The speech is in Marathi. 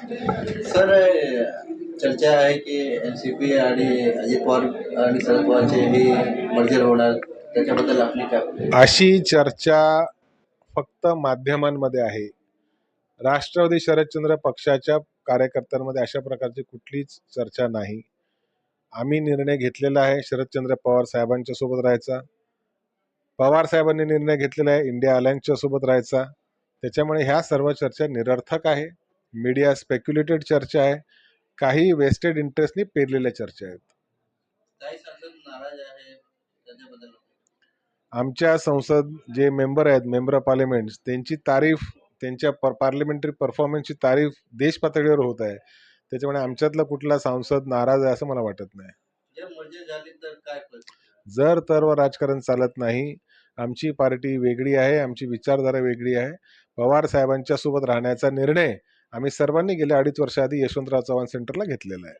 सर चर्चा आहे की एन सी पी आणि अजित पवार आणि शरद पवारचे हे मर्जर होणार. त्याच्याबद्दल आपली काय अशी चर्चा फक्त माध्यमांमध्ये आहे. राष्ट्रवादी शरदचंद्र पक्षाच्या कार्यकर्त्यांमध्ये अशा प्रकारची कुठलीच चर्चा नाही. आम्ही निर्णय घेतलेला आहे शरदचंद्र पवार साहेबांच्या सोबत राहायचा. पवार साहेबांनी निर्णय घेतलेला आहे इंडिया अलायन्सच्या सोबत राहायचा. त्याच्यामुळे ह्या सर्व चर्चा निरर्थक आहे. मीडिया स्पेक्युलेटेड चर्चा आहे. काही वेस्टेड इंटरेस्टनी पेरलेल्या चर्चा आहेत. आमच्या संसद जे मेंबर आहेत मेंबर ऑफ पार्लिमेंट त्यांची तारीफ त्यांच्या पर पार्लिमेंटरी परफॉर्मन्सची तारीफ देश पातळीवर होत आहे. त्याच्यामुळे आमच्यातला कुठला सांसद नाराज आहे असं मला वाटत नाही. जर तर तर राजकारण चालत नाही आमची पार्टी वेगळी आहे आमची विचारधारा वेगळी आहे. पवार साहेबांच्या सोबत राहण्याचा निर्णय आम्ही सर्वांनी गेल्या अडीच वर्षाआधी यशवंतराव चव्हाण सेंटरला घेतलेलं आहे.